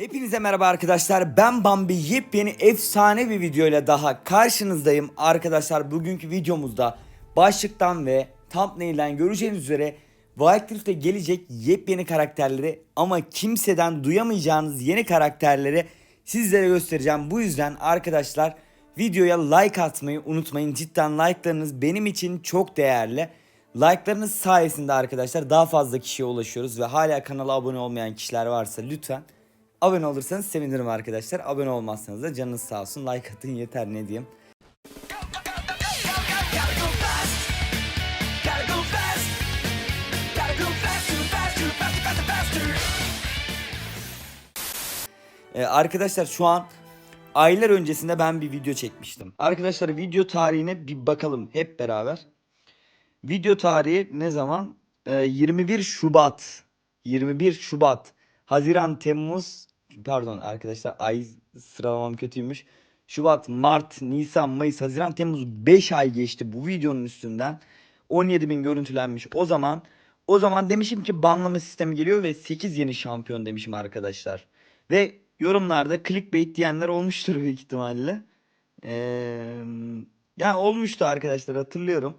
Hepinize merhaba arkadaşlar. Ben Bambi yepyeni efsane bir videoyla daha karşınızdayım. Arkadaşlar bugünkü videomuzda başlıktan ve thumbnail'den göreceğiniz üzere Wild Rift'e gelecek yepyeni karakterleri ama kimseden duyamayacağınız yeni karakterleri sizlere göstereceğim. Bu yüzden arkadaşlar videoya like atmayı unutmayın. Cidden like'larınız benim için çok değerli. Like'larınız sayesinde arkadaşlar daha fazla kişiye ulaşıyoruz ve hala kanala abone olmayan kişiler varsa lütfen Abone olursanız sevinirim arkadaşlar. Abone olmazsanız da canınız sağ olsun. Like atın yeter ne diyeyim. Ee, arkadaşlar şu an aylar öncesinde ben bir video çekmiştim. Arkadaşlar video tarihine bir bakalım hep beraber. Video tarihi ne zaman? Ee, 21 Şubat. 21 Şubat. Haziran, Temmuz, pardon arkadaşlar ay sıralamam kötüymüş. Şubat, Mart, Nisan, Mayıs, Haziran, Temmuz 5 ay geçti bu videonun üstünden. 17 bin görüntülenmiş. O zaman o zaman demişim ki banlama sistemi geliyor ve 8 yeni şampiyon demişim arkadaşlar. Ve yorumlarda clickbait diyenler olmuştur büyük ihtimalle. Ee, yani olmuştu arkadaşlar hatırlıyorum.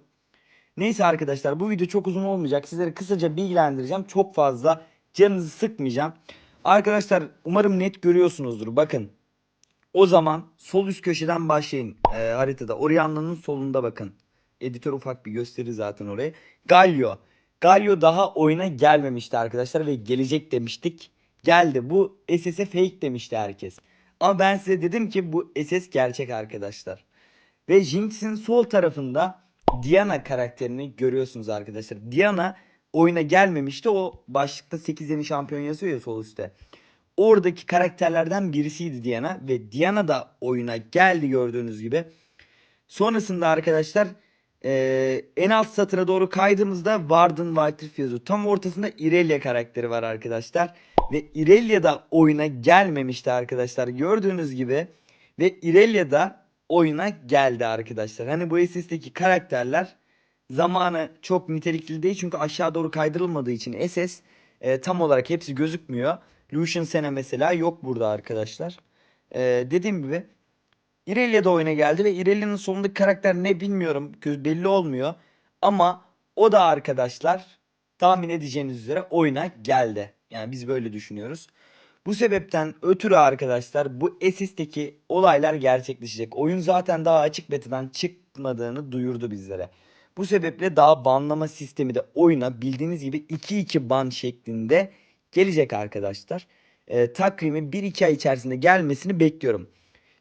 Neyse arkadaşlar bu video çok uzun olmayacak. Sizleri kısaca bilgilendireceğim. Çok fazla canınızı sıkmayacağım. Arkadaşlar umarım net görüyorsunuzdur. Bakın. O zaman sol üst köşeden başlayın ee, haritada. Orianna'nın solunda bakın. Editör ufak bir gösterir zaten orayı. Galio. Galio daha oyuna gelmemişti arkadaşlar ve gelecek demiştik. Geldi. Bu SS'e fake demişti herkes. Ama ben size dedim ki bu SS gerçek arkadaşlar. Ve Jinx'in sol tarafında Diana karakterini görüyorsunuz arkadaşlar. Diana oyuna gelmemişti. O başlıkta 8 yeni şampiyon yazıyor ya sol üstte. Oradaki karakterlerden birisiydi Diana ve Diana da oyuna geldi gördüğünüz gibi. Sonrasında arkadaşlar eee, en alt satıra doğru kaydığımızda Warden Whiteriff yazıyor. Tam ortasında Irelia karakteri var arkadaşlar. Ve Irelia da oyuna gelmemişti arkadaşlar gördüğünüz gibi. Ve Irelia da oyuna geldi arkadaşlar. Hani bu SS'deki karakterler zamanı çok nitelikli değil çünkü aşağı doğru kaydırılmadığı için SS e, tam olarak hepsi gözükmüyor. Lucian Sena mesela yok burada arkadaşlar. E, dediğim gibi Irelia da oyuna geldi ve Irelia'nın sonundaki karakter ne bilmiyorum. Belli olmuyor. Ama o da arkadaşlar tahmin edeceğiniz üzere oyuna geldi. Yani biz böyle düşünüyoruz. Bu sebepten ötürü arkadaşlar bu SS'teki olaylar gerçekleşecek. Oyun zaten daha açık betadan çıkmadığını duyurdu bizlere. Bu sebeple daha banlama sistemi de oyuna bildiğiniz gibi 2-2 ban şeklinde gelecek arkadaşlar. Ee, takvimi 1-2 ay içerisinde gelmesini bekliyorum.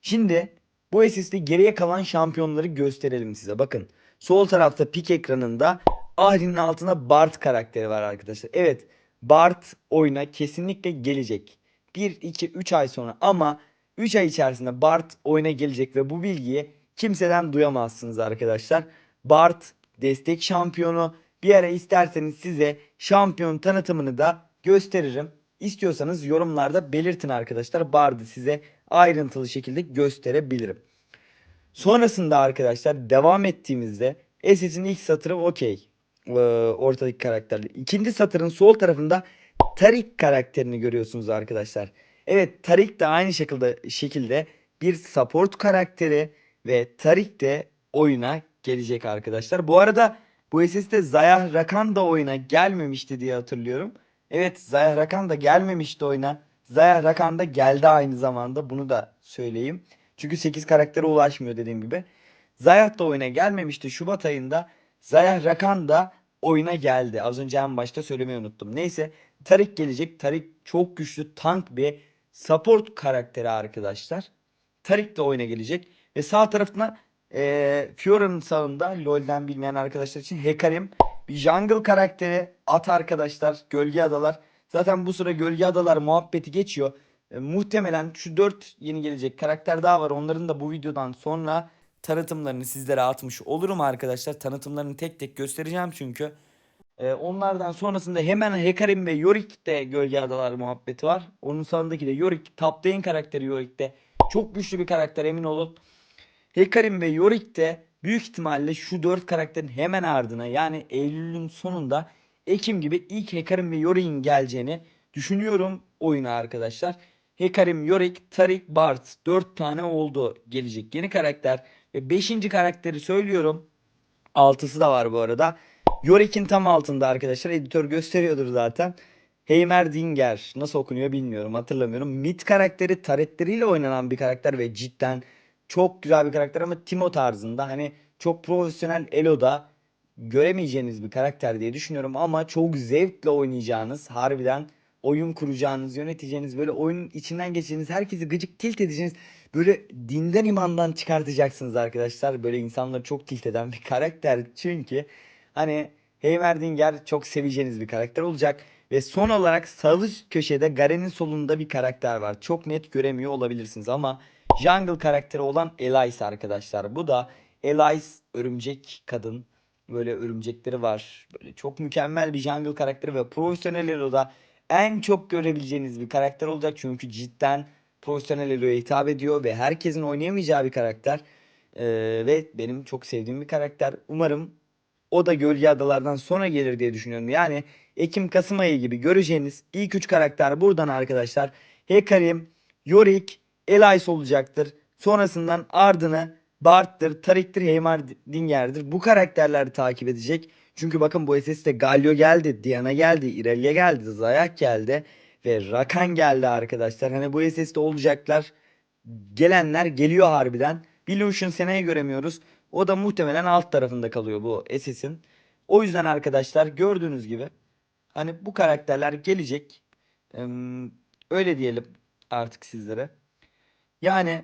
Şimdi bu SS'de geriye kalan şampiyonları gösterelim size. Bakın sol tarafta pik ekranında Ahri'nin altında Bart karakteri var arkadaşlar. Evet Bart oyuna kesinlikle gelecek. 1, 2, 3 ay sonra ama 3 ay içerisinde Bart oyuna gelecek ve bu bilgiyi kimseden duyamazsınız arkadaşlar. Bart destek şampiyonu. Bir ara isterseniz size şampiyon tanıtımını da gösteririm. İstiyorsanız yorumlarda belirtin arkadaşlar. Bard'ı size ayrıntılı şekilde gösterebilirim. Sonrasında arkadaşlar devam ettiğimizde SS'in ilk satırı okey. Ee, ortadaki karakterle. İkinci satırın sol tarafında Tarik karakterini görüyorsunuz arkadaşlar. Evet Tarik de aynı şekilde şekilde bir support karakteri ve Tarik de oyuna gelecek arkadaşlar. Bu arada bu SS'de Zayah Rakan da oyuna gelmemişti diye hatırlıyorum. Evet Zayah Rakan da gelmemişti oyuna. Zayah Rakan da geldi aynı zamanda bunu da söyleyeyim. Çünkü 8 karaktere ulaşmıyor dediğim gibi. Zayah da oyuna gelmemişti Şubat ayında. Zayah Rakan da oyuna geldi. Az önce en başta söylemeyi unuttum. Neyse Tarik gelecek. Tarik çok güçlü tank bir support karakteri arkadaşlar. Tarik de oyuna gelecek. Ve sağ tarafına e, Fiora'nın sağında LoL'den bilmeyen arkadaşlar için Hekarim. Bir jungle karakteri at arkadaşlar. Gölge adalar. Zaten bu sıra gölge adalar muhabbeti geçiyor. E, muhtemelen şu 4 yeni gelecek karakter daha var. Onların da bu videodan sonra tanıtımlarını sizlere atmış olurum arkadaşlar. Tanıtımlarını tek tek göstereceğim çünkü. E, onlardan sonrasında hemen Hekarim ve Yorick de gölge adalar muhabbeti var. Onun sağındaki de Yorick. Top karakteri Yorick de. Çok güçlü bir karakter emin olun. Hekarim ve Yorick de büyük ihtimalle şu 4 karakterin hemen ardına yani Eylül'ün sonunda Ekim gibi ilk Hekarim ve Yorick'in geleceğini düşünüyorum oyuna arkadaşlar. Hekarim, Yorick, Tarik, Bart. 4 tane oldu gelecek yeni karakter. Ve 5. karakteri söylüyorum. Altısı da var bu arada. Yorick'in tam altında arkadaşlar. Editör gösteriyordur zaten. Heimerdinger. Nasıl okunuyor bilmiyorum. Hatırlamıyorum. Mid karakteri taretleriyle oynanan bir karakter ve cidden çok güzel bir karakter ama Timo tarzında. Hani çok profesyonel Elo'da göremeyeceğiniz bir karakter diye düşünüyorum ama çok zevkle oynayacağınız, harbiden oyun kuracağınız, yöneteceğiniz, böyle oyunun içinden geçeceğiniz, herkesi gıcık tilt edeceğiniz, böyle dinden imandan çıkartacaksınız arkadaşlar. Böyle insanları çok tilt eden bir karakter çünkü hani Heimerdinger çok seveceğiniz bir karakter olacak. Ve son olarak sağ köşede Garen'in solunda bir karakter var. Çok net göremiyor olabilirsiniz ama Jungle karakteri olan Elise arkadaşlar. Bu da Elise örümcek kadın. Böyle örümcekleri var. Böyle çok mükemmel bir jungle karakteri ve profesyonel Elo'da en çok görebileceğiniz bir karakter olacak. Çünkü cidden profesyonel Elo'ya hitap ediyor ve herkesin oynayamayacağı bir karakter. Ee, ve benim çok sevdiğim bir karakter. Umarım o da Gölge Adalardan sonra gelir diye düşünüyorum. Yani Ekim-Kasım ayı gibi göreceğiniz ilk 3 karakter buradan arkadaşlar. Hekarim, Yorick, Elise olacaktır. Sonrasından ardını Bart'tır, Tarik'tir, Heimerdinger'dir. Bu karakterleri takip edecek. Çünkü bakın bu SS'de Galio geldi, Diana geldi, Irelia geldi, Zayak geldi ve Rakan geldi arkadaşlar. Hani bu SS'de olacaklar. Gelenler geliyor harbiden. Billution seneye göremiyoruz. O da muhtemelen alt tarafında kalıyor bu SS'in. O yüzden arkadaşlar gördüğünüz gibi hani bu karakterler gelecek. Öyle diyelim artık sizlere. Yani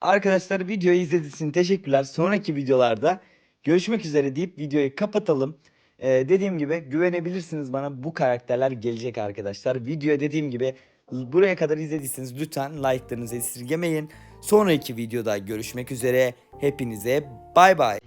arkadaşlar videoyu izlediğiniz için teşekkürler. Sonraki videolarda görüşmek üzere deyip videoyu kapatalım. Ee, dediğim gibi güvenebilirsiniz bana bu karakterler gelecek arkadaşlar. Videoya dediğim gibi buraya kadar izlediyseniz lütfen like'larınızı esirgemeyin. Sonraki videoda görüşmek üzere. Hepinize bay bay.